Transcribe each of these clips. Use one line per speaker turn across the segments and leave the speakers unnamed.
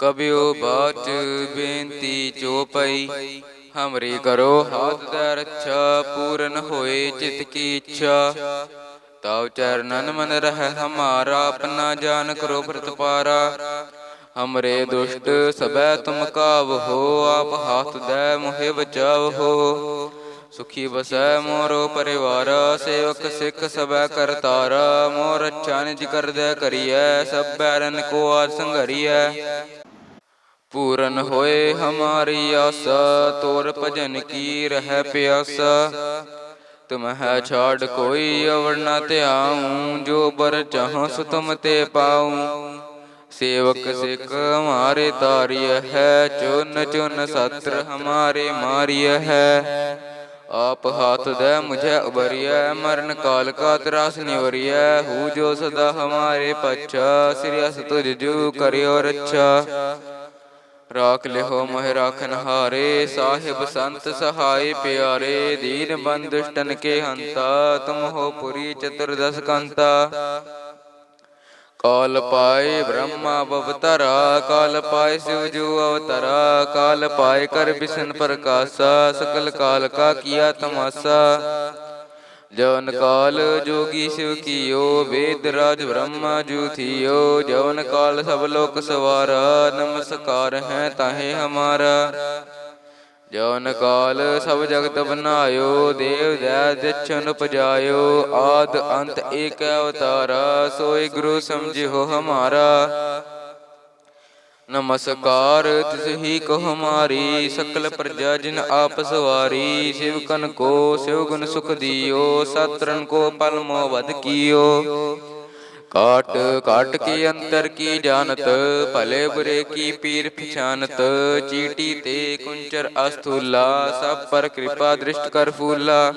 ਕਬਿਓ ਬਾਚ ਬੇਨਤੀ ਚੋਪਈ ਹਮਰੀ ਕਰੋ ਹਾਥ ਦਾ ਰੱਛਾ, ਪੂਰਨ ਹੋਏ ਚਿਤ ਕੀ ਇੱਛਾ। ਤਵ ਚਰਨਨ ਮਨ ਰਹਿ ਹਮਾਰਾ, ਆਪਣਾ ਜਾਨ ਕਰੋ ਪ੍ਰਤਪਾਰਾ ਹਮਰੇ ਦੁਸ਼ਟ ਸਬੈ ਤੁਮ ਕਾਵ ਹੋ, ਆਪ ਹਾਥ ਦੈ ਮੋਹਿ ਬਚਾਵ ਹੋ। ਸੁਖੀ ਬਸੈ ਮੋਰੋ ਪਰਿਵਾਰ, ਸੇਵਕ ਸਿੱਖ ਸਬੈ ਕਰਤਾਰਾ ਮੋਰ ਅੱਛਾ ਨਿਜ ਕਰਦੈ ਕਰੀਐ, ਸਭ ਬੈਰਨ ਕੋ ਆਦ ਸੰਘਰੀਐ। ਪੂਰਨ ਹੋਏ ਹਮਾਰੀ ਆਸਾ, ਤੋਰ ਭਜਨ ਕੀ ਰਹਿ ਪਿਆਸਾ। ਤੁਮਹਿ ਛਾੜ ਕੋਈ ਅਵਰ ਨ ਧਿਆਉ, ਜੋ ਬਰ ਚਾਹੋ ਸੋ ਤੁਮ ਤੇ ਪਾਉ। ਸੇਵਕ ਸਿੱਖ ਹਮਾਰੇ ਤਾਰਿਯ ਹੈ, ਚੁਨ ਚੁਨ ਸਤਰ ਹਮਾਰੇ ਮਾਰਿਯ ਹੈ। ਆਪ ਹਾਥ ਦੇ ਮੁਝੇ ਉਬਰਿਐ ਮਰਨ ਕਾਲ ਕਾ ਤਰਾਸ ਨਿਵਰਿਐ। ਹੂ ਜੋ ਸਦਾ ਹਮਾਰੇ ਪਛਾ ਸ੍ਰੀ ਅਸ ਤੁਜ ਜੂ ਕਰਿਓ ਰੱਛਾ। ਰਾਖ ਲਿਹੋ ਮਹਿ ਰਾਖਨ ਹਾਰੇ, ਸਾਹਿਬ ਸੰਤ ਸਹਾਈ ਪਿਆਰੇ, ਦੀਨ ਬੰਦੁਸ਼ਟਨ ਕੇ ਹੰਤਾ, ਤੁਮ ਹੋ ਪੁਰੀ ਚਤੁਰਦਸ ਕੰਤਾ। ਕਾਲ ਪਾਏ ਬ੍ਰਹਮਾ ਬਵਤਰਾ ਕਾਲ ਪਾਏ ਸਿਵ ਜੋ ਅਵਤਰਾ, ਕਾਲ ਪਾਏ ਕਰ ਬਿਸ਼ਨ ਪ੍ਰਕਾਸ਼ਾ, ਸਕਲ ਕਾਲ ਕਾ ਕੀਆ ਤਮਾਸਾ। ਜਵਨ ਕਾਲ ਜੋਗੀ ਸਿਵ ਕੀਓ ਵੇਦ ਰਾਜ ਬ੍ਰਹਮਾ ਜੂ ਥੀਓ ਜਵਨ ਕਾਲ ਸਭ ਲੋਕ ਸਵਾਰਾ ਨਮਸਕਾਰ ਹੈ ਤਾਹੇ ਹਮਾਰਾ। ਜਵਨ ਕਾਲ ਸਭ ਜਗਤ ਬਨਾਇਓ ਦੇਵ ਜੈ ਦਿਛਨ ਉਪਜਾਇਓ ਆਦ ਅੰਤ ਏਕ ਅਵਤਾਰਾ ਸੋਈ ਗੁਰੂ ਸਮਝਿਓ ਹਮਾਰਾ। ਨਮਸਕਾਰ, ਤਿਸ ਹੀ ਕੋ ਹਮਾਰੀ ਸਕਲ ਪ੍ਰਜਾ ਜਿਨ ਆਪ ਸਵਾਰੀ, ਸਿਵ ਕਨ ਕੋ, ਸਿਵ ਗੁਣ ਸੁਖ ਦਿਓ ਸਤਰਨ ਕੋ ਪਲ ਮੋ ਵਧ ਕੀਓ। ਕਾਟ ਕਾਟ ਕੀ ਅੰਤਰ ਕੀ ਜਾਣਤ, ਭਲੇ ਬੁਰੇ ਕੀ ਪੀਰ ਪਛਾਨਤ, ਚੀਟੀ ਤੇ ਕੁੰਚਰ ਅਸਥੂਲਾ, ਸਭ ਪਰ ਕਿਰਪਾ ਦ੍ਰਿਸ਼ਟ ਕਰ ਫੂਲਾ।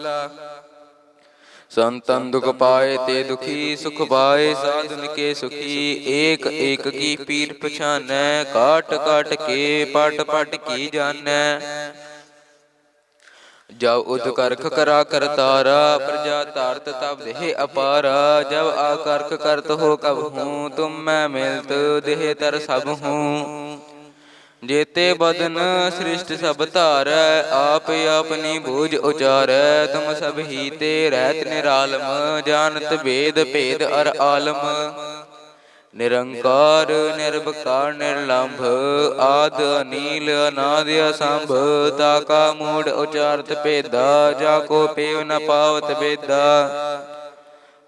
ਸੰਤਨ ਦੁਖ ਪਾਏ ਤੇ ਦੁਖੀ ਸੁਖ ਪਾਏ ਸਾਧਨ ਕੇ ਸੁਖੀ ਏਕ ਏਕ ਕੀ ਪੀਰ ਪਛਾਨੈ ਕਾਟ ਕਾਟ ਕੇ ਪਟ ਪਟ ਕੀ ਜਾਣੈ। ਜਬ ਉਦ ਕਰਖ ਕਰਾ ਕਰਤਾਰਾ ਪ੍ਰਜਾ ਧਾਰਤ ਤਬ ਦੇਹ ਅਪਾਰਾ। ਜਬ ਆਕਰਖ ਕਰਤ ਹੋ ਕਬ ਹੂੰ ਤੁਮ ਮੈਂ ਮਿਲਤ ਦੇਹ ਤਰ ਸਭ ਹੂੰ। ਜੇਤੇ ਬਦਨ ਸ੍ਰਿਸ਼ਟ ਸਭ ਧਾਰੈ, ਆਪ ਆਪਨੀ ਬੂਝ ਉਚਾਰੈ, ਤੁਮ ਸਭ ਹੀ ਤੇ ਰਹਿਤ ਨਿਰਾਲਮ, ਜਾਣਤ ਭੇਦ ਭੇਦ ਅਰ ਆਲਮ। ਨਿਰੰਕਾਰ ਨਿਰਭਕਾਰ ਨਿਰਲੰਭ, ਆਦ, ਅਨੀਲ, ਅਨਾਦ, ਅਸੰਭ, ਤਾ ਕਾ ਮੂੜ ਉਚਾਰਤ ਭੇਦਾ, ਜਾ ਕੋ ਪੇਵ ਨ ਪਾਵਤ ਬੇਦਾ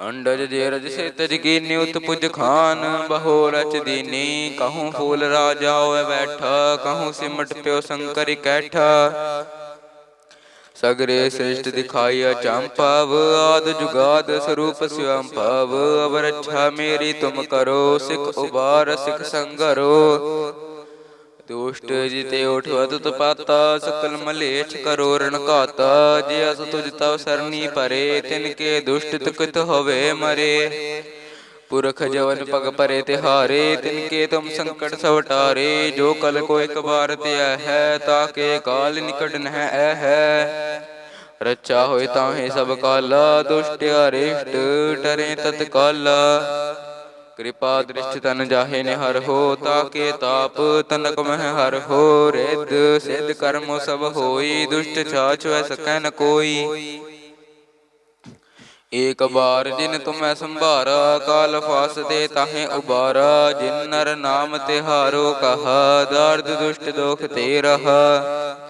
ਅੰਡਜ ਜੇ ਰਜ ਸੇ ਤਜ ਕੀ ਨਿਉਤ ਪੁਜ ਖਾਨ ਬਹੁ ਰਚ ਦੀਨੀ, ਕਹੂੰ ਫੂਲ ਰਾਜਾ ਹੋਏ ਬੈਠਾ, ਕਹੂੰ ਸਿਮਟ ਪਿਓ ਸ਼ੰਕਰ ਕੈਠਾ। ਸਗਰੇ ਸ੍ਰਿਸ਼ਟ ਦਿਖਾਇਆ ਚੰਪਾਵ, ਆਦ ਜੁਗਾਦ ਸਰੂਪ ਸਿਵੰ ਭਵ ਅਵਰ ਅੱਛਾ ਮੇਰੀ ਤੁਮ ਕਰੋ, ਸਿਖ ਉਬਾਰ, ਸਿਖ ਸੰਗਰੋ। ਦੁਸ਼ਟ ਜਿਤੇ ਉਠਵਤ ਤਪਾਤਾ ਸਕਲ ਮਲੇਛ ਕਰੋ ਰਣ ਘਾਤਾ ਜੇ ਅਸ ਤੁਜ ਤਵ ਸਰਨੀ ਪਰੇ ਤਿਨ ਕੇ ਦੁਸ਼ਟ ਤੁਕਤ ਹੋਵੇ ਮਰੇ। ਪੁਰਖ ਜਵਨ ਪਗ ਪਰੇ ਤਿਹਾਰੇ ਤਿਨ ਕੇ ਤੁਮ ਸੰਕਟ ਸਭ ਟਾਰੇ ਜੋ ਕਲ ਕੋ ਇਕ ਬਾਰ ਧਿਆ ਹੈ ਤਾਕੇ ਕਾਲ ਨਿਕਟ ਨਹਿ ਐ ਹੈ। ਰੱਛਾ ਹੋਏ ਤਾਹੇ ਸਭ ਕਾਲਾ ਦੁਸ਼ਟ ਅਰਿਸ਼ਟ ਟਰੇ ਤਤ ਕਾਲਾ। ਕਿਰਪਾ ਦ੍ਰਿਸ਼ ਤਨ ਜਾਹੇ ਨੇ ਹਰ ਹੋ, ਤਾਕੇ ਤਾਪ ਤਨਕ ਮਹਿ ਹਰ ਹੋ, ਰਿੱਧ ਸਿੱਧ ਕਰਮ ਸਭ ਹੋਈ, ਦੁਸ਼ਟ ਛਾਛ ਵੈ ਸਕੈ ਨ ਕੋਈ। ਏਕ ਬਾਰ ਜਿਨ ਤੁਮੈ ਸੰਭਾਰਾ, ਕਾਲ ਫਾਸ ਦੇ ਤਾਹੇ ਉਬਾਰਾ, ਜਿਨ ਨਰ ਨਾਮ ਤਿਹਾਰੋ ਕਹਾ, ਦਰਦ ਦੁਸ਼ਟ ਦੋਖ ਤੇ ਰਹਾ।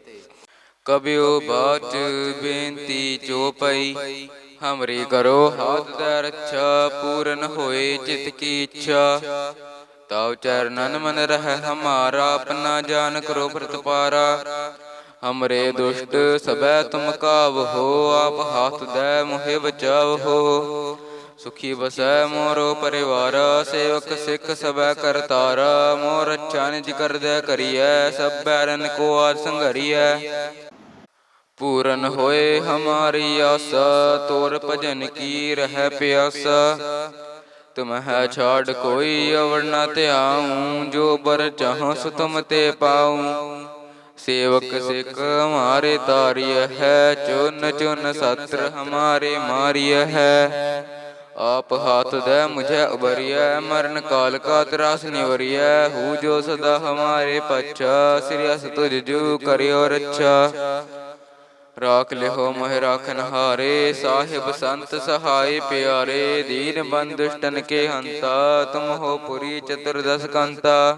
ਕਬਿਓ ਬਾਚ ਬੇਨਤੀ ਚੋਪਈ ਹਮਰੀ ਕਰੋ ਹਾਥ ਦਾ ਰੱਛਾ, ਪੂਰਨ ਹੋਏ ਚਿਤ ਕੀ ਇੱਛਾ। ਤਉ ਚਰਨਨ ਮਨ ਰਹਿ ਹਮਾਰਾ, ਆਪਣਾ ਜਾਨ ਕਰੋ ਪ੍ਰਤਪਾਰਾ। ਹਮਰੇ ਦੁਸ਼ਟ ਸਬੈ ਤੁਮ ਕਾਵ ਹੋ, ਆਪ ਹਾਥ ਦੇ ਮੁਹਿ ਬਚਾਵ ਹੋ। ਸੁਖੀ ਬਸੈ ਮੋਰੋ ਪਰਿਵਾਰ, ਸੇਵਕ ਸਿੱਖ ਸਬੈ ਕਰਤਾਰਾ ਮੋਰ ਅੱਛਾ ਨਿਜ ਕਰਦੈ ਕਰੀਐ, ਸਭ ਬੈਰਨ ਕੋ ਆਦ ਸੰਘਰੀਐ। ਪੂਰਨ ਹੋਏ ਹਮਾਰੀ ਆਸਾ, ਤੋਰ ਭਜਨ ਕੀ ਰਹਿ ਪਿਆਸਾ। ਤੁਮਹਿ ਛਾੜ ਕੋਈ, ਅਵਰ ਨ ਧਿਆਉ, ਜੋ ਬਰ ਚਾਹੋ ਸੋ ਤੁਮ ਤੇ ਪਾਉ। ਸੇਵਕ ਸਿੱਖ ਹਮਾਰੇ ਤਾਰਿਯ ਹੈ, ਚੁਨ ਚੁਨ ਸਤਰ ਹਮਾਰੇ ਮਾਰਿਯ ਹੈ। ਆਪ ਹਾਥ ਦੇ ਮੁਝੇ ਉਬਰਿਐ, ਮਰਨ ਕਾਲ ਕਾ ਤਰਾਸ ਨਿਵਰਿਐ, ਹੂ ਜੋ ਸਦਾ ਹਮਾਰੇ ਪਛਾ, ਸ੍ਰੀ ਅਸ ਤੁਜ ਜੂ ਕਰਿਓ ਰੱਛਾ। ਰਾਖ ਲਿਹੋ ਮੋਹਿ ਰਾਖਨ ਹਾਰੇ ਸਾਹਿਬ ਸੰਤ ਸਹਾਈ ਪਿਆਰੇ, ਦੀਨ ਬੰਦ ਕੇ ਹੰਤਾ, ਤੁਮ ਹੋ ਪੁਰੀ ਚਤੁਰਦਸ ਕੰਤਾ।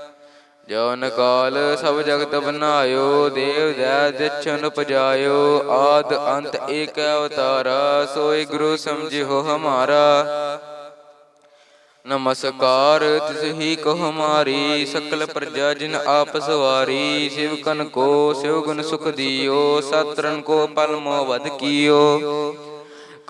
ਜਵਨ ਕਾਲ ਸਭ ਜਗਤ ਬਨਾਇਓ, ਦੇਵ ਦੈ ਦਿਛਨ ਉਪਜਾਇਓ ਆਦ ਅੰਤ ਏਕ ਅਵਤਾਰਾ, ਸੋਈ ਗੁਰੂ ਸਮਝਿਓ ਹਮਾਰਾ। ਨਮਸਕਾਰ, ਤਿਸ ਹੀ ਕੋ ਹਮਾਰੀ ਸਕਲ ਪ੍ਰਜਾ ਜਿਨ ਆਪ ਸਵਾਰੀ, ਸਿਵ ਕਨ ਕੋ ਸਿਵ ਗੁਣ ਸੁਖ ਦਿਓ ਸਤਰਨ ਕੋ ਪਲ ਮੋ ਵਧ ਕੀਓ।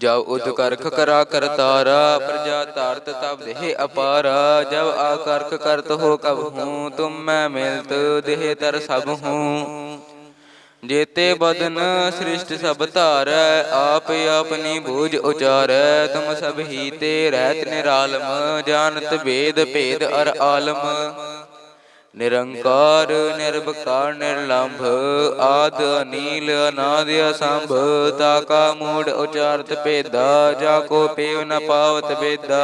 ਜਬ ਉਦ ਕਰਖ ਕਰਾ ਕਰਤਾਰਾ ਪ੍ਰਜਾ ਤਾਰਤ ਤਬ ਦੇਹ ਅਪਾਰਾ ਜਬ ਆਕਰਖ ਕਰਤ ਹੋ ਕਬ ਹੂੰ ਤੁਮ ਮੈਂ ਮਿਲਤ ਦੇਹ ਤਰ ਸਭ ਹੂੰ। ਜੇਤੇ ਬਦਨ ਸ੍ਰਿਸ਼ਟ ਸਭ ਧਾਰੈ ਆਪ ਆਪਨੀ ਬੂਝ ਉਚਾਰੈ ਤੁਮ ਸਭ ਹੀ ਤੇ ਰਹਿਤ ਨਿਰਾਲਮ ਜਾਣਤ ਭੇਦ ਭੇਦ ਅਰ ਆਲਮ। ਨਿਰੰਕਾਰ ਨਿਰਭਕਾਰ ਨਿਰਲੰਭ, ਆਦ ਅਨੀਲ, ਅਨਾਦ ਅਸੰਭ, ਤਾ ਕਾ ਮੂੜ ਉਚਾਰਤ ਭੇਦਾ, ਜਾ ਕੋ ਪੇਵ ਨ ਪਾਵਤ ਬੇਦਾ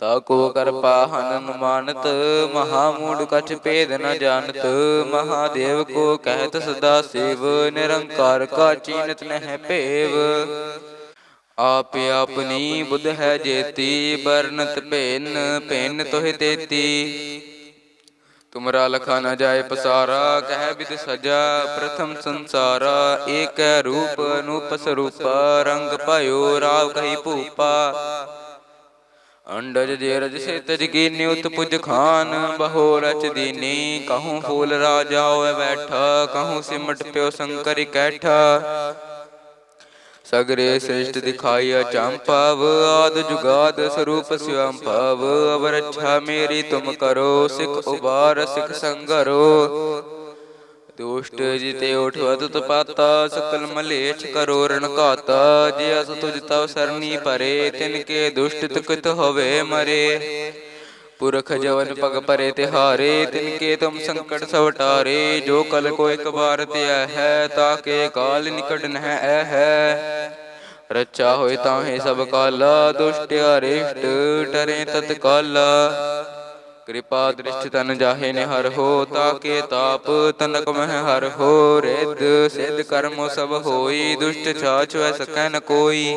ਤਾ ਕੋ ਕਰਪਾ ਹਨਨ ਮਾਨਤ ਮਹਾ ਮੂੜ ਕਛ ਭੇਦ ਨ ਜਾਣਤ ਮਹਾਦੇਵ ਕੋ ਕਹਿਤ ਸਦਾ ਸੇਵ, ਨਿਰੰਕਾਰ ਕਾ ਚੀਨਤ ਨਹਿ ਭੇਵ। ਆਪ ਆਪਨੀ ਬੁੱਧ ਹੈ ਜੇਤੀ ਬਰਨਤ ਭੇਨ ਭੇਨ ਤੋਹਿ ਤੇਤੀ। ਤੁਮਰਾ ਲਖਾ ਨ ਜਾਏ ਪਸਾਰਾ, ਕਹਿ ਵਿਦ ਸਜਾ, ਪ੍ਰਥਮ ਸੰਸਾਰਾ, ਏਕ ਰੂਪ ਅਨੂਪ ਸਰੂਪ ਰੰਗ ਭਇਓ ਰਾਵ ਕਹੀ ਭੂਪਾ। ਅੰਡਜ ਜੇ ਰਜ ਸੇ ਤਜ ਕੀ ਨਿਉਤ ਪੁਜ ਖਾਨ, ਬਹੋ ਰਚ ਦੀਨੀ, ਕਹੂੰ ਫੂਲ ਰਾਜਾ ਹੋਏ ਬੈਠਾ, ਕਹੂੰ ਸਿਮਟ ਪਿਓ ਸੰਕਰ ਕੈਠਾ। ਸਗਰੇ ਸ੍ਰਿਸ਼ਟ ਦਿਖਾਇਆ ਚੰਪਾਵ ਆਦ ਜੁਗਾਦ ਸਰੂਪ ਸਿਵੰ ਭਵ ਅਵਰ ਅੱਛਾ ਮੇਰੀ ਤੁਮ ਕਰੋ ਸਿਖ ਉਬਾਰ ਸਿਖ ਸੰਗਰੋ। ਦੁਸ਼ਟ ਜਿਤੇ ਉਠਵਤ ਤਪਾਤਾ ਸਕਲ ਮਲੇਛ ਕਰੋ ਰਣ ਘਾਤਾ ਜੇ ਅਸ ਤੁਜ ਤਵ ਸਰਨੀ ਪਰੇ ਤਿਨ ਕੇ ਦੁਸ਼ਟ ਤੁਕਤ ਹੋਵੇ ਮਰੇ। ਪੁਰਖ ਜਵਨ ਪਗ ਪਰੇ ਤਿਹਾਰੇ ਤਿਨ ਕੇ ਤੁਮ ਸੰਕਟ ਸਭ ਟਾਰੇ ਜੋ ਕਲ ਕੋ ਇੱਕ ਬਾਰ ਧਿਆ ਹੈ ਤਾਕੇ ਕਾਲ ਨਿਕਟ ਨਹਿ ਐ ਹੈ। ਰੱਚਾ ਹੋਏ ਤਾਹੇ ਸਭ ਕਾਲਾ ਦੁਸ਼ਟ ਅਰਿਸ਼ਟ ਟਰੇ ਤਤ ਕਾਲਾ। ਕਿਰਪਾ ਦ੍ਰਿਸ਼ਟ ਤਨ ਜਾਹੇ ਨੇ ਹਰ ਹੋ ਤਾਕੇ ਤਾਪ ਤਨਕ ਮਹਿ ਹਰ ਹੋ। ਰਿੱਧ ਸਿੱਧ ਕਰਮ ਸਭ ਹੋਈ ਦੁਸ਼ਟ ਛਾਛ ਵੈ ਸਕੈ ਨ ਕੋਈ।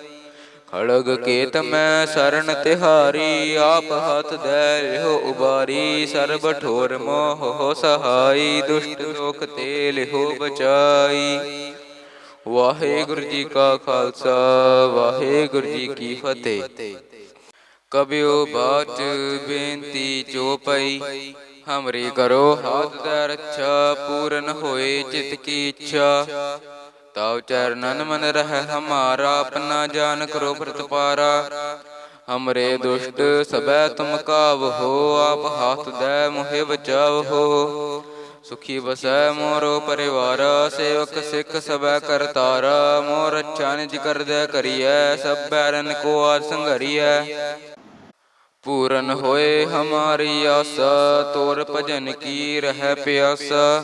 ਖੜਗ ਕੇਤ ਮੈਂ ਸਰਨ ਤਿਹਾਰੀ, ਆਪ ਹੱਥ ਦੇ ਲਿਹੋ ਉਬਾਰੀ, ਸਰਬ ਠੋਰ ਮੋਹ ਹੋ ਸਹਾਈ, ਦੁਸ਼ਟ ਦੋਖ ਤੇ ਲਿਹੋ ਬਚਾਈ। ਵਾਹਿਗੁਰੂ ਜੀ ਕਾ ਖਾਲਸਾ, ਵਾਹਿਗੁਰੂ ਜੀ ਕੀ ਫਤਿਹ। ਕਬਿਓ ਬਾਚ ਬੇਨਤੀ ਚੋਪਈ ਹਮਰੀ ਕਰੋ ਹਾਥ ਦਾ ਰੱਛਾ, ਪੂਰਨ ਹੋਏ ਚਿਤ ਕੀ ਇੱਛਾ। ਤਉ ਚਰਨਨ ਮਨ ਰਹਿ ਹਮਾਰਾ ਆਪਣਾ ਜਾਨ ਕਰੋ ਪ੍ਰਤਪਾਰਾ। ਹਮਰੇ ਦੁਸ਼ਟ ਸਬੈ ਤੁਮ ਕਾਵ ਹੋ, ਆਪ ਹਾਥ ਦੈ ਮੁਹਿ ਬਚਾਵ ਹੋ। ਸੁਖੀ ਵਸੈ ਮੋਰੋ ਪਰਿਵਾਰ, ਸੇਵਕ ਸਿੱਖ ਸਬੈ ਕਰਤਾਰਾ ਮੋਰ ਅੱਛਾ ਨਿਜ ਕਰਦੈ ਕਰੀਐ, ਸਭ ਬੈਰਨ ਕੋ ਆਦ ਸੰਘਰੀਐ। ਪੂਰਨ ਹੋਏ ਹਮਾਰੀ ਆਸਾ, ਤੋਰ ਭਜਨ ਕੀ ਰਹਿ ਪਿਆਸਾ।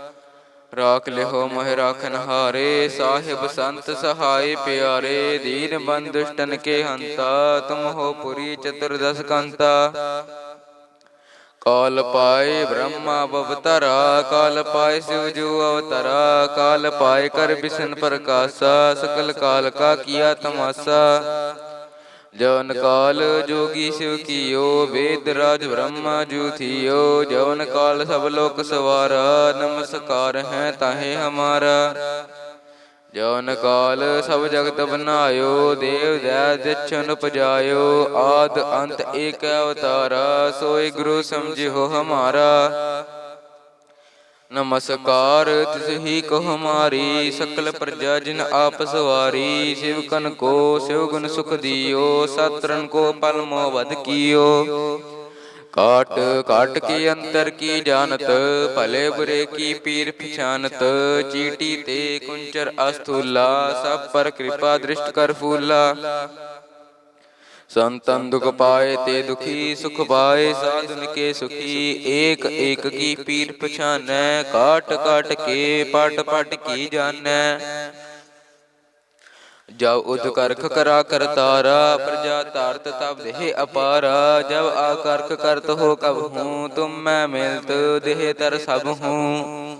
ਰਾਖ ਲਿਹੋ ਮਹਿ ਰਾਖਨ ਹਾਰੇ, ਸਾਹਿਬ ਸੰਤ ਸਹਾਈ ਪਿਆਰੇ, ਦੀਨ ਬੰਦੁਸ਼ਟਨ ਕੇ ਹੰਤਾ, ਤੁਮ ਹੋ ਪੁਰੀ ਚਤੁਰਦਸ ਕੰਤਾ। ਕਾਲ ਪਾਏ ਬ੍ਰਹਮਾ ਬਵਤਰਾ ਕਾਲ ਪਾਏ ਸਿਵ ਜੋ ਅਵਤਰਾ, ਕਾਲ ਪਾਏ ਕਰ ਬਿਸ਼ਨ ਪ੍ਰਕਾਸ਼ਾ, ਸਕਲ ਕਾਲ ਕਾ ਕੀਆ ਤਮਾਸਾ। ਜਵਨ ਕਾਲ ਜੋਗੀ ਸਿਵ ਕੀਓ ਵੇਦ ਰਾਜ ਬ੍ਰਹਮਾ ਜੂ ਥੀਓ ਜਵਨ ਕਾਲ ਸਭ ਲੋਕ ਸਵਾਰਾ ਨਮਸਕਾਰ ਹੈ ਤਾਹੇ ਹਮਾਰਾ। ਜਵਨ ਕਾਲ ਸਭ ਜਗਤ ਬਨਾਇਓ ਦੇਵ ਦੈ ਦਿਛਨ ਉਪਜਾਇਓ ਆਦ ਅੰਤ ਏਕ ਅਵਤਾਰਾ ਸੋਈ ਗੁਰੂ ਸਮਝਿਓ ਹਮਾਰਾ। ਨਮਸਕਾਰ, ਤਿਸ ਹੀ ਕੋ ਹਮਾਰੀ ਸਕਲ ਪ੍ਰਜਾ ਜਿਨ ਆਪ ਸਵਾਰੀ, ਸਿਵ ਕਨ ਕੋ, ਸਿਵ ਗੁਣ ਸੁਖ ਦਿਓ ਸਤਰਨ ਕੋ ਪਲ ਮੋ ਵਦ ਕੀਓ। ਕਾਟ ਕਾਟ ਕੀ ਅੰਤਰ ਕੀ ਜਾਣਤ, ਭਲੇ ਬੁਰੇ ਕੀ ਪੀਰ ਪਛਾਨਤ, ਚੀਟੀ ਤੇ ਕੁੰਚਰ ਅਸਥੂਲਾ, ਸਭ ਪਰ ਕਿਰਪਾ ਦ੍ਰਿਸ਼ਟ ਕਰ ਫੂਲਾ। ਸੰਤਨ ਦੁਖ ਪਾਏ ਤੇ ਦੁਖੀ ਸੁਖ ਪਾਏ ਸਾਧਨ ਕੇ ਸੁਖੀ ਏਕ ਏਕ ਕੀ ਪੀਰ ਪਛਾਨੈ ਕਾਟ ਕਾਟ ਕੇ ਪਟ ਪਟ ਕੀ ਜਾਣੈ। ਜਬ ਉਦ ਕਰਖ ਕਰਾ ਕਰਤਾਰਾ ਪ੍ਰਜਾ ਧਾਰਤ ਤਬ ਦੇਹ ਅਪਾਰਾ ਜਬ ਆਕਰਖ ਕਰਤ ਹੋ ਕਬ ਹੂੰ ਤੁਮ ਮੈਂ ਮਿਲਤ ਦੇਹ ਤਰ ਸਭ ਹੂੰ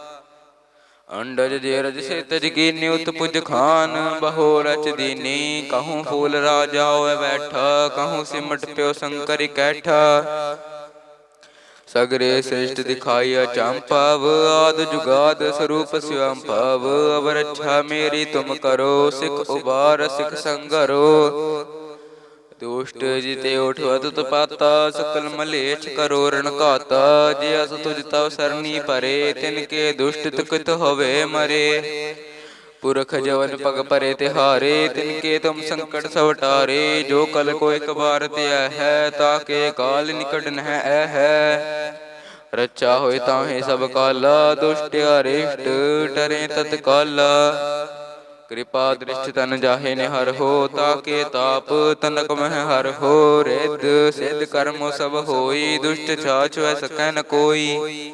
ਅੰਡਜ ਜੇ ਸੇ ਤਜ ਕੀ ਖਾਨ, ਬਹੁ ਰਚ ਦੀਨੀ, ਕਹੂੰ ਫੂਲ ਰਾਜਾ ਹੋਏ ਬੈਠਾ, ਕਹੂੰ ਸਿਮਟ ਪਿਓ ਸ਼ੰਕਰ ਕੈਠਾ। ਸਗਰੇ ਸ੍ਰਿਸ਼ਟ ਦਿਖਾਇਆ ਚੰਪਾਵ, ਆਦ ਜੁਗਾਦ ਸਰੂਪ ਸਿਵੰ ਭਵ ਅਵਰ ਅੱਛਾ ਮੇਰੀ ਤੁਮ ਕਰੋ, ਸਿਖ ਉਬਾਰ, ਸਿਖ ਸੰਗਰੋ। ਦੁਸ਼ਟ ਜਿਤੇ ਉਠਵਤ ਤਪਾਤਾ ਸਕਲ ਮਲੇਛ ਕਰੋ ਰਣ ਘਾਤਾ, ਜੇ ਅਸ ਤੁਜ ਤਵ ਸਰਨੀ ਪਰੇ, ਤਿਨ ਕੇ ਦੁਸ਼ਟ ਤੁਕਤ ਹੋਵੇ ਮਰੇ। ਪੁਰਖ ਜਵਨ ਪਗ ਪਰੇ ਤਿਹਾਰੇ, ਤਿਨ ਕੇ ਤੁਮ ਸੰਕਟ ਸਵਟਾਰੇ ਜੋ ਕਲ ਕੋ ਇਕ ਬਾਰ ਧਿਆ ਹੈ ਤਾਕੇ ਕਾਲ ਨਿਕਟ ਨਹਿ ਐ ਹੈ। ਰੱਚਾ ਹੋਏ ਤਾਹੇ ਸਭ ਕਾਲਾ, ਦੁਸ਼ਟ ਅਰਿਸ਼ਟ, ਟਰੇ ਤਤ ਕਾਲਾ ਕਿਰਪਾ ਦ੍ਰਿਸ਼ਟ ਤਨ ਜਾਹੇ ਨੇ ਹਰ ਹੋ ਤਾਕੇ ਤਾਪ ਤਨਕ ਮਹਿ ਹਰ ਹੋ ਰਿੱਧ ਸਿੱਧ ਕਰਮ ਸਭ ਹੋਈ ਦੁਸ਼ਟ ਛਾਛ ਵੈ ਸਕੈ ਨ ਕੋਈ।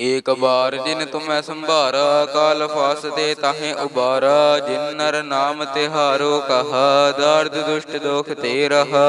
ਏਕ ਬਾਰ ਜਿਨ ਤੁਮੈ ਸੰਭਾਰਾ ਕਾਲ ਫਾਸ ਦੇ ਤਾਹੇ ਉਬਾਰਾ। ਜਿਨ ਨਰ ਨਾਮ ਤਿਹਾਰੋ ਕਹਾ ਦਰਦ ਦੁਸ਼ਟ ਦੋਖ ਤੇ ਰਹਾ।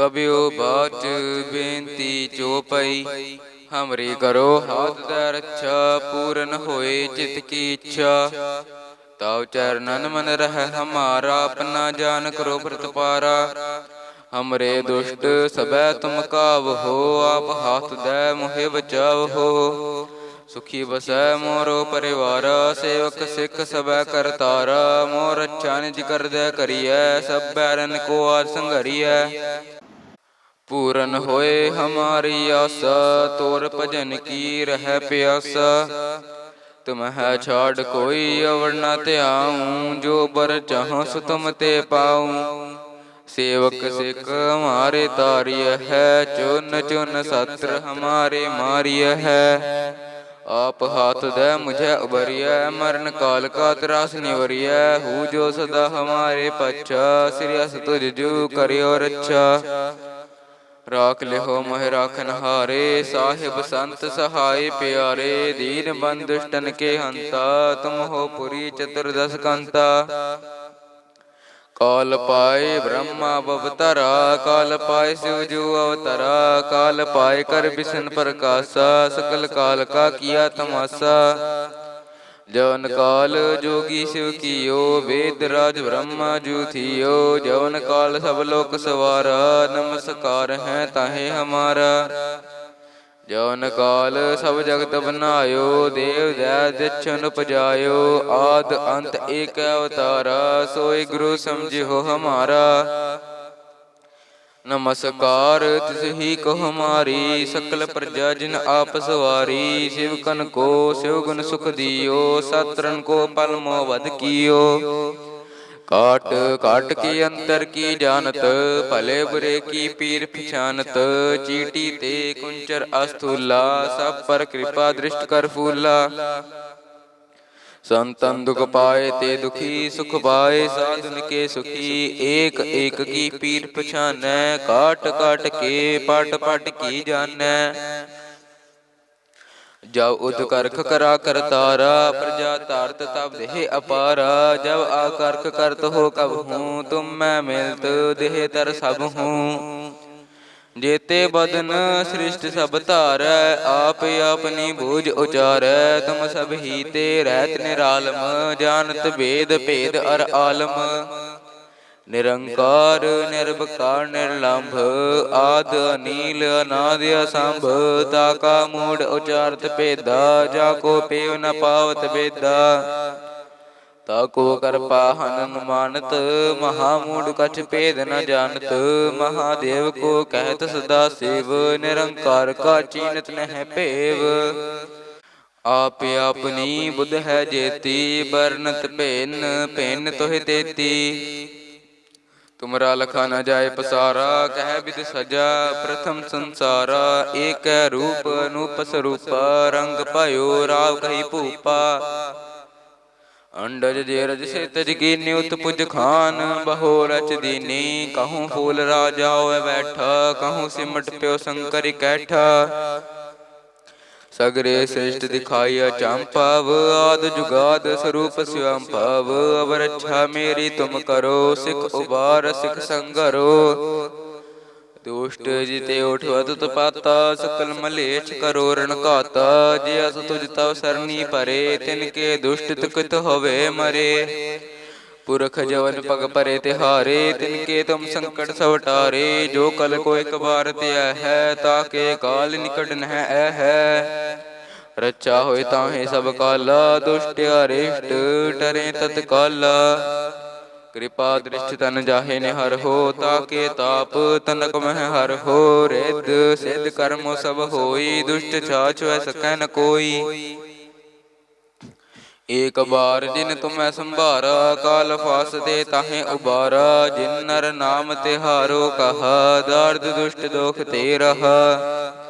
ਕਬਿਓ ਬਾਚ ਬੇਨਤੀ ਚੋਪਈ, ਹਮਰੀ ਕਰੋ ਹਾਥ ਦਾ ਰੱਛਾ, ਪੂਰਨ ਹੋਏ ਚਿਤ ਕੀ ਇੱਛਾ। ਤਉ ਚਰਨਨ ਮਨ ਰਹਿ ਹਮਾਰਾ, ਆਪਣਾ ਜਾਨ ਕਰੋ ਪ੍ਰਤਪਾਰਾ। ਹਮਰੇ ਦੁਸ਼ਟ ਸਬੈ ਤੁਮ ਕਾਵ ਹੋ, ਆਪ ਹਾਥ ਦੇ ਮੁਹਿ ਬਚਾਵ ਹੋ। ਸੁਖੀ ਬਸੈ ਮੋਰੋ ਪਰਿਵਾਰ, ਸੇਵਕ ਸਿੱਖ ਸਬੈ ਕਰਤਾਰਾ ਮੋਰ ਅੱਛਾ ਨਿਜ ਕਰਦੈ ਕਰੀਐ, ਸਭ ਬੈਰਨ ਕੋ ਆਜ ਸੰਘਰੀਐ। ਪੂਰਨ ਹੋਏ ਹਮਾਰੀ ਆਸਾ, ਤੋਰ ਭਜਨ ਕੀ ਰਹਿ ਪਿਆਸਾ। ਤੁਮ ਹੈ ਛਾੜ ਕੋਈ ਅਵਰ ਨਾ ਧਿਆਉ, ਜੋ ਬਰ ਚਾਹੋ ਸੋ ਤੁਮ ਤੇ ਪਾਉ। ਸੇਵਕ ਸਿੱਖ ਹਮਾਰੇ ਤਾਰਿਯ ਹੈ, ਚੁਨ ਚੁਨ ਸਤਰ ਹਮਾਰੇ ਮਾਰਿਯ ਹੈ। ਆਪ ਹਾਥ ਦੇ ਮੁਝੇ ਉਬਰਿਐ ਮਰਨ ਕਾਲ ਕਾ ਤਰਾਸ ਨਿਵਰਿਐ। ਹੂ ਜੋ ਸਦਾ ਹਮਾਰੇ ਪਛਾ, ਸ੍ਰੀ ਅਸ ਤੁਜ ਜੂ ਕਰਿਓ ਰੱਛਾ। ਰਾਖ ਲਿਹੋ ਮੋਹਿ ਰਾਖਨ ਹਾਰੇ ਸਾਹਿਬ ਸੰਤ ਸਹਾਈ ਪਿਆਰੇ ਦੀਨ ਬੰਦੁਸ਼ਟਨ ਕੇ ਹੰਤਾ ਤੁਮ ਹੋ ਪੁਰੀ ਚਤੁਰਦਸ ਕੰਤਾ। ਕਾਲ ਪਾਏ ਬ੍ਰਹਮਾ ਬਵਤਰਾ ਕਾਲ ਪਾਏ ਸਿਵ ਜੋ ਅਵਤਰਾ ਕਾਲ ਪਾਏ ਕਰ ਬਿਸ਼ਨ ਪ੍ਰਕਾਸ਼ਾ ਸਕਲ ਕਾਲ ਕਾ ਕੀਆ ਤਮਾਸਾ। ਜਵਨ ਕਾਲ ਜੋਗੀ ਸਿਵ ਕੀਓ ਵੇਦ ਰਾਜ ਬ੍ਰਹਮਾ ਜੂ ਥੀਓ ਜਵਨ ਕਾਲ ਸਭ ਲੋਕ ਸਵਾਰਾ ਨਮਸਕਾਰ ਹੈ ਤਾਹੇ ਹਮਾਰਾ। ਜਵਨ ਕਾਲ ਸਭ ਜਗਤ ਬਨਾਇਓ ਦੇਵ ਦੈ ਦਿਛਨ ਉਪਜਾਇਓ ਆਦ ਅੰਤ ਏਕ ਅਵਤਾਰਾ ਸੋਈ ਗੁਰੂ ਸਮਝਿਓ ਹਮਾਰਾ। ਨਮਸਕਾਰ, ਤਿਸ ਹੀ ਕੋ ਹਮਾਰੀ ਸਕਲ ਪ੍ਰਜਾ ਜਿਨ ਆਪ ਸਵਾਰੀ, ਸਿਵ ਕਨ ਕੋ ਸਿਵ ਗੁਣ ਸੁਖ ਦਿਓ ਸਤਰਨ ਕੋ ਪਲ ਮੋ ਵਦ ਕੀਓ। ਕਾਟ ਕਾਟ ਕੀ ਅੰਤਰ ਕੀ ਜਾਣਤ, ਭਲੇ ਬੁਰੇ ਕੀ ਪੀਰ ਪਛਾਨਤ, ਚੀਟੀ ਤੇ ਕੁੰਚਰ ਅਸਥੂਲਾ, ਸਭ ਪਰ ਕਿਰਪਾ ਦ੍ਰਿਸ਼ਟ ਕਰ ਫੂਲਾ। ਸੰਤਨ ਦੁਖ ਪਾਏ ਤੇ ਦੁਖੀ ਸੁਖ ਪਾਏ ਸਾਧਨ ਕੇ ਸੁਖੀ, ਏਕ ਏਕ ਕੀ ਪੀਰ ਪਛਾਨੈ, ਕਾਟ ਕਾਟ ਕੇ ਪਟ ਪਟ ਕੀ ਜਾਣੈ। ਜਬ ਉਦ ਕਰਖ ਕਰਾ ਕਰਤਾਰਾ ਪ੍ਰਜਾ ਤਾਰਤ ਤਬ ਦੇਹ ਅਪਾਰਾ, ਜਬ ਆਕਰਖ ਕਰਤ ਹੋ ਕਬ ਹੂੰ, ਤੁਮ ਮੈਂ ਮਿਲਤ ਦੇਹ ਤਰ ਸਭ ਹੂੰ। ਜੇਤੇ ਬਦਨ ਸ੍ਰਿਸ਼ਟ ਸਭ ਧਾਰੈ ਆਪ ਆਪਨੀ ਬੂਝ ਉਚਾਰੈ ਤੁਮ ਸਭ ਹੀ ਤੇ ਰਹਿਤ ਨਿਰਾਲਮ ਜਾਣਤ ਭੇਦ ਭੇਦ ਅਰ ਆਲਮ। ਨਿਰੰਕਾਰ ਨਿਰਭਕਾਰ ਨਿਰਲੰਭ ਆਦ ਅਨੀਲ ਅਨਾਦ ਅਸੰਭ ਤਾ ਕਾ ਮੂੜ ਉਚਾਰਤ ਭੇਦਾ ਜਾ ਕੋ ਪੇਵ ਨ ਪਾਵਤ ਬੇਦਾ ਤਾ ਕੋ ਕਰਪਾ ਹਨਨ ਮਾਨਤ ਮਹਾ ਮੂੜ ਕਛ ਭੇਦ ਨ ਜਾਣਤ, ਮਹਾਦੇਵ ਕੋ ਕਹਿਤ ਸਦਾ ਸੇਵ, ਨਿਰੰਕਾਰ ਕਾ ਚੀਨਤ ਨਹਿ ਭੇਵ। ਆਪ ਆਪਨੀ ਬੁੱਧ ਹੈ ਜੇਤੀ ਬਰਨਤ ਭੇਨ ਭੇਨ ਤੋਹਿ ਤੇਤੀ। ਤੁਮਰਾ ਲਖਾ ਨ ਜਾਏ ਪਸਾਰਾ, ਕਹਿ ਵਿਦ ਸਜਾ, ਪ੍ਰਥਮ ਸੰਸਾਰਾ, ਏਕ ਰੂਪ ਅਨੂਪ ਸਰੂਪ, ਰੰਗ ਭਇਓ ਰਾਵ ਕਹੀ ਭੂਪਾ। ਅੰਡਜ ਜੇ ਰਜ ਸੇ ਤਜ ਕੀ ਪੁਜ ਖਾਨ ਬਹੁ ਰਚ ਦੀਨੀ ਕਹੂੰ ਫੂਲ ਰਾਜਾ ਹੋਏ ਬੈਠਾ, ਕਹੂੰ ਸਿਮਟ ਪਿਓ ਸ਼ੰਕਰ ਕੈਠਾ ਸਗਰੇ ਸ੍ਰਿਸ਼ਟ ਦਿਖਾਇਆ ਚੰਪਾਵ ਆਦ ਜੁਗਾਦ ਸਰੂਪ ਸਿਵੰ ਭਵ ਅਵਰ ਅੱਛਾ ਮੇਰੀ ਤੁਮ ਕਰੋ, ਸਿਖ ਉਬਾਰ, ਸਿਖ ਸੰਗਰੋ। ਦੁਸ਼ਟ ਜਿਤੇ ਉਠਵਤ ਤਪਾਤਾ ਸਕਲ ਮਲੇਛ ਕਰੋ ਰਣ ਘਾਤਾ ਜੇ ਅਸ ਤੁਜ ਤਵ ਸਰਨੀ ਪਰੇ ਤਿਨ ਕੇ ਦੁਸ਼ਟ ਤੁਕਤ ਹੋਵੇ ਮਰੇ। ਪੁਰਖ ਜਵਨ ਪਗ ਪਰੇ ਤਿਹਾਰੇ ਤਿਨ ਕੇ ਤੁਮ ਸੰਕਟ ਸਵਟਾਰੇ ਜੋ ਕਲ ਕੋ ਇੱਕ ਬਾਰ ਧਿਆ ਹੈ ਤਾਕੇ ਕਾਲ ਨਿਕਟ ਨਹਿ ਐ ਹੈ। ਰੱਚਾ ਹੋਏ ਤਾਹੇ ਸਭ ਕਾਲਾ ਦੁਸ਼ਟ ਅਰਿਸ਼ਟ ਟਰੇ ਤਤ ਕਾਲਾ। ਕਿਰਪਾ ਦ੍ਰਿਸ਼ਟ ਤਨ ਜਾਹੇ ਨੇ ਹੋ, ਤਾਕੇ ਤਾਪ ਤਨਕ ਮਹਿ ਹਰ ਹੋ, ਰਿੱਧ ਸਿੱਧ ਕਰਮ ਸਭ ਹੋਈ, ਦੁਸ਼ਟ ਛਾਛ ਵੈ ਸਕੈ ਨ ਕੋਈ। ਏਕ ਬਾਰ ਜਿਨ ਤੁਮੈ ਸੰਭਾਰਾ, ਕਾਲ ਫਾਸ ਦੇ ਤਾਹੇ ਉਬਾਰਾ, ਜਿਨ ਨਰ ਨਾਮ ਤਿਹਾਰੋ ਕਹਾ, ਦਰਦ ਦੁਸ਼ਟ ਦੋਖ ਤੇ ਰਹਾ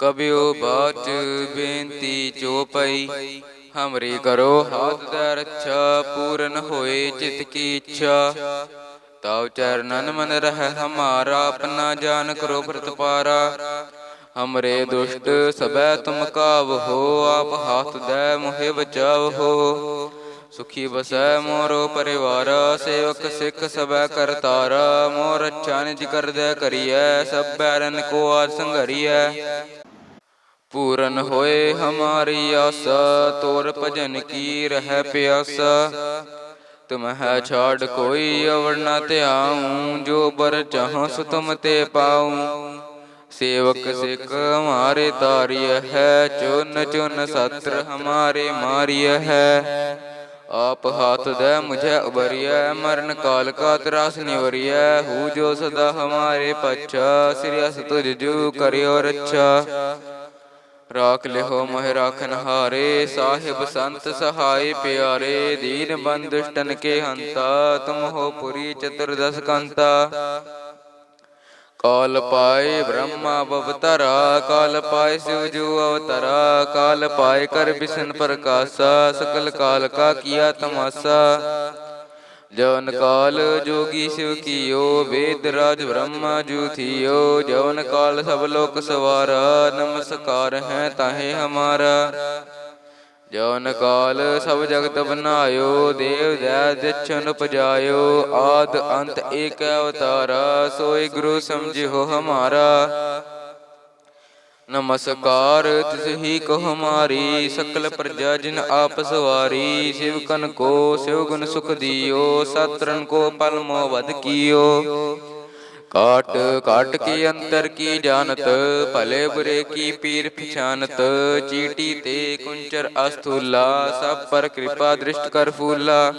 ਕਬਿਓ ਬਾਚ ਬੇਨਤੀ ਚੋਪਈ। ਹਮਰੀ ਕਰੋ ਹਾਥ ਦਾ ਰੱਛਾ ਪੂਰਨ ਹੋਏ ਚਿਤ ਕੀ ਇੱਛਾ। ਤਉ ਚਰਨਨ ਮਨ ਰਹਿ ਹਮਾਰਾ ਆਪਣਾ ਜਾਨ ਕਰੋ ਪ੍ਰਤਪਾਰਾ। ਹਮਰੇ ਦੁਸ਼ਟ ਸਬੈ ਤੁਮ ਕਾਵ ਹੋ ਆਪ ਹਾਥ ਦੇ ਮੁਹਿ ਬਚਾਵ ਹੋ। ਸੁਖੀ ਬਸੈ ਮੋਰੋ ਪਰਿਵਾਰ ਸੇਵਕ ਸਿੱਖ ਸਬੈ ਕਰਤਾਰਾ ਮੋਰ ਅੱਛਾ ਨਿਜ ਕਰਦੈ ਕਰੀਐ ਸਭ ਬੈਰਨ ਕੋ ਆਰ ਸੰਘਰੀਐ। ਪੂਰਨ ਹੋਏ ਹਮਾਰੀ ਆਸਾ ਤੋਰ ਭਜਨ ਕੀ ਰਹਿ ਪਿਆਸਾ। ਤੁਮਹਿ ਛਾੜ ਕੋਈ ਅਵਰ ਨ ਧਿਆਉ ਜੋ ਬਰ ਚਾਹੋ ਸੋ ਤੁਮ ਤੇ ਪਾਉ। ਸੇਵਕ ਸਿੱਖ ਹਮਾਰੇ ਤਾਰਿਯ ਹੈ ਚੁਨ ਚੁਨ ਸਤਰ ਹਮਾਰੇ ਮਾਰਿਯ ਹੈ। ਆਪ ਹਾਥ ਦੇ ਮੁਝੇ ਉਬਰਿਐ ਮਰਨ ਕਾਲ ਕਾ ਤਰਾਸ ਨਿਵਰਿਐ। ਹੂ ਜੋ ਸਦਾ ਹਮਾਰੇ ਪਛਾ ਸ੍ਰੀ ਅਸ ਤੁਜ ਜੂ ਕਰਿਓ ਰੱਛਾ। ਰਾਖ ਲਿਹੋ ਮਹਿ ਰਾਖਨ ਹਾਰੇ, ਸਾਹਿਬ ਸੰਤ ਸਹਾਈ ਪਿਆਰੇ, ਦੀਨ ਬੰਦੁਸ਼ਟਨ ਕੇ ਹੰਤਾ, ਤੁਮ ਹੋ ਪੁਰੀ ਚਤੁਰਦਸ ਕੰਤਾ। ਕਾਲ ਪਾਏ ਬ੍ਰਹਮਾ ਬਵਤਰਾ ਕਾਲ ਪਾਏ ਸਿਵ ਜੂ ਅਵਤਰਾ, ਕਾਲ ਪਾਏ ਕਰ ਬਿਸ਼ਨ ਪ੍ਰਕਾਸ਼ਾ, ਸਕਲ ਕਾਲ ਕਾ ਕੀਆ ਤਮਾਸਾ। ਜਵਨ ਕਾਲ ਜੋਗੀ ਸਿਵ ਕੀਓ ਵੇਦ ਰਾਜ ਬ੍ਰਹਮਾ ਜੂ ਥੀਓ ਜਵਨ ਕਾਲ ਸਭ ਲੋਕ ਸਵਾਰਾ ਨਮਸਕਾਰ ਹੈ ਤਾਹੇ ਹਮਾਰਾ। ਜਵਨ ਕਾਲ ਸਭ ਜਗਤ ਬਨਾਇਓ ਦੇਵ ਦੈ ਦਿਛਨ ਉਪਜਾਇਓ ਆਦ ਅੰਤ ਏਕ ਅਵਤਾਰਾ ਸੋਈ ਗੁਰੂ ਸਮਝਿਓ ਹਮਾਰਾ। ਨਮਸਕਾਰ, ਤਿਸ ਹੀ ਕੋ ਹਮਾਰੀ ਸਕਲ ਪ੍ਰਜਾ ਜਿਨ ਆਪ ਸਵਾਰੀ, ਸਿਵ ਕਨ ਕੋ, ਸਿਵ ਗੁਣ ਸੁਖ ਦਿਓ ਸਤਰਨ ਕੋ ਪਲ ਮੋ ਵਦ ਕੀਓ। ਕਾਟ ਕਾਟ ਕੀ ਅੰਤਰ ਕੀ ਜਾਣਤ, ਭਲੇ ਬੁਰੇ ਕੀ ਪੀਰ ਪਛਾਨਤ, ਚੀਟੀ ਤੇ ਕੁੰਚਰ ਅਸਥੂਲਾ, ਸਭ ਪਰ ਕਿਰਪਾ ਦ੍ਰਿਸ਼ਟ ਕਰ ਫੂਲਾ।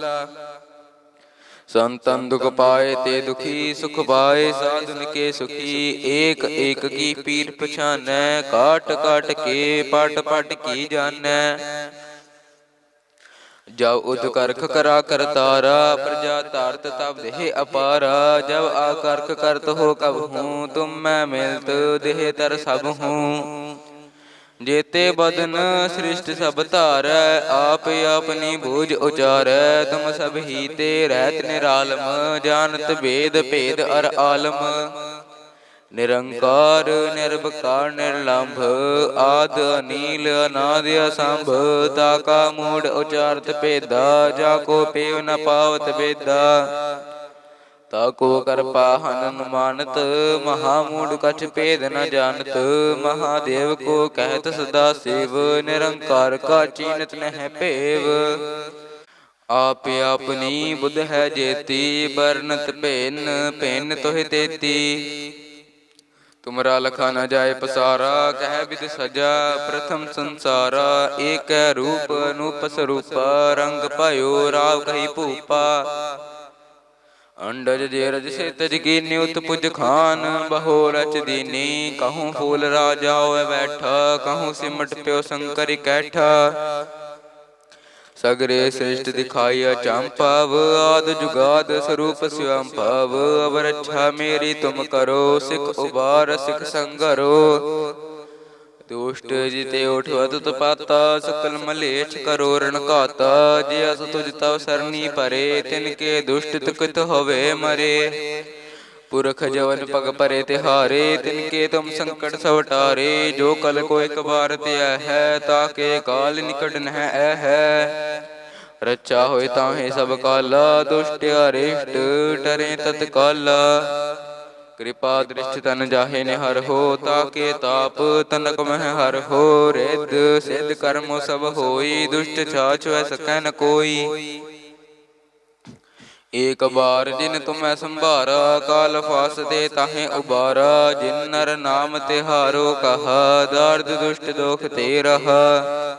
ਸੰਤਨ ਦੁਖ ਪਾਏ ਤੇ ਦੁਖੀ ਸੁਖ ਪਾਏ ਸਾਧਨ ਕੇ ਸੁਖੀ ਏਕ ਏਕ ਕੀ ਪੀਰ ਪਛਾਨੈ ਕਾਟ ਕਾਟ ਕੇ ਪਟ ਪਟ ਕੀ ਜਾਣੈ ਜਬ ਉਦ ਕਰਖ ਕਰਾ ਕਰਤਾਰਾ ਪ੍ਰਜਾ ਧਾਰਤ ਤਬ ਦੇਹ ਅਪਾਰਾ। ਜਬ ਆਕਰਖ ਕਰਤ ਹੋ ਕਬ ਹੂੰ ਤੁਮ ਮੈਂ ਮਿਲਤ ਦੇਹ ਤਰ ਸਭ ਹੂੰ। ਜੇਤੇ ਬਦਨ ਸ੍ਰਿਸ਼ਟ ਸਭ ਧਾਰੈ ਆਪ ਆਪਨੀ ਬੂਝ ਉਚਾਰੈ ਤੁਮ ਸਭ ਹੀ ਤੇ ਰਹਿਤ ਨਿਰਾਲਮ ਜਾਣਤ ਭੇਦ ਭੇਦ ਅਰ ਆਲਮ। ਨਿਰੰਕਾਰ ਨਿਰਭਕਾਰ ਨਿਰਲੰਭ ਆਦ ਅਨੀਲ ਅਨਾਦ ਅਸੰਭ ਤਾ ਕਾ ਮੂੜ ਉਚਾਰਤ ਭੇਦਾ ਜਾ ਕੋ ਪੇਵ ਨ ਪਾਵਤ ਤਾ ਕੋ ਕਰਪਾ ਹਨਨ ਮਾਨਤ, ਮਹਾ ਮੂੜ ਕਛ ਭੇਦ ਨ ਜਾਣਤ, ਮਹਾਦੇਵ ਕੋ ਕਹਿਤ ਸਦਾ ਸੇਵ, ਨਿਰੰਕਾਰ ਕਾ ਚੀਨਤ ਨਹਿ ਭੇਵ। ਆਪ ਆਪਨੀ ਬੁੱਧ ਹੈ ਜੇਤੀ ਬਰਨਤ ਭੇਨ ਭੇਨ ਤੋਹਿ ਤੇਤੀ। ਤੁਮਰਾ ਲਖਾ ਨ ਜਾਏ ਪਸਾਰਾ, ਕਹਿ ਵਿਦ ਸਜਾ, ਪ੍ਰਥਮ ਸੰਸਾਰਾ, ਏਕ ਰੂਪ ਅਨੂਪ ਸਰੂਪ, ਰੰਗ ਭਇਓ ਰਾਵ ਕਹੀ ਭੂਪਾ। ਅੰਡਜ ਜੇ ਰਜ ਸੇ ਤਜ ਕੀ ਨਿਉਤ ਖਾਨ, ਬਹੁ ਰਚ ਦੀਨੀ, ਕਹੂੰ ਫੂਲ ਰਾਜਾ ਹੋਏ ਬੈਠਾ, ਕਹੂੰ ਸਿਮਟ ਪਿਓ ਸੰਕਰਿ ਕੈਠਾ। ਸਗਰੇ ਸ੍ਰਿਸ਼ਟ ਦਿਖਾਇਆ ਚੰਪਾਵ ਆਦ ਜੁਗਾਦ ਸਰੂਪ ਸਿਵੰ ਭਵ ਅਵਰ ਅੱਛਾ ਮੇਰੀ ਤੁਮ ਕਰੋ, ਸਿਖ ਉਬਾਰ, ਸਿਖ ਸੰਗਰੋ। ਦੁਸ਼ਟ ਜਿਤੇ ਉਠਵਤ ਤਪਾਤਾ ਸਕਲ ਮਲੇਛ ਕਰੋ ਰਣ ਜੇ ਅਸ ਤੁਜ ਤਵ ਸਰਨੀ ਪਰੇ, ਤਿਨ ਕੇ ਦੁਸ਼ਟ ਤੁਕਤ ਹੋਵੇ ਮਰੇ। ਪੁਰਖ ਜਵਨ ਪਗ ਪਰੇ ਤਿਹਾਰੇ, ਤਿਨ ਕੇ ਤੁਮ ਸੰਕਟ ਸਵਟਾਰੇ ਜੋ ਕਲ ਕੋ ਇਕ ਬਾਰ ਧਿਆ ਹੈ ਤਾਕੇ ਕਾਲ ਨਿਕਟ ਨਹਿ ਐ ਹੈ। ਰਚਾ ਹੋਏ ਤਾਹੇ ਸਭ ਕਾਲਾ, ਦੁਸ਼ਟ ਅਰਿਸ਼ਟ, ਟਰੇ ਤਤ ਕਾਲਾ ਕਿਰਪਾ ਦ੍ਰਿਸ਼ਟ ਤਨ ਜਾਹੇ ਨੇ ਹਰ ਹੋ, ਤਾਕੇ ਤਾਪ ਤਨਕ ਮਹਿ ਹਰ ਹੋ, ਰਿੱਧ ਸਿੱਧ ਕਰਮ ਸਭ ਹੋਈ, ਦੁਸ਼ਟ ਛਾਛ ਵੈ ਸਕੈ ਨ ਕੋਈ। ਏਕ ਬਾਰ ਜਿਨ ਤੁਮੈ ਸੰਭਾਰਾ, ਕਾਲ ਫਾਸਦੇ ਤਾਹੇ ਉਬਾਰਾ, ਜਿਨ ਨਰ ਨਾਮ ਤਿਹਾਰੋ ਕਹਾ, ਦਰਦ ਦੁਸ਼ਟ ਦੋਖ ਤੇ ਰਹਾ।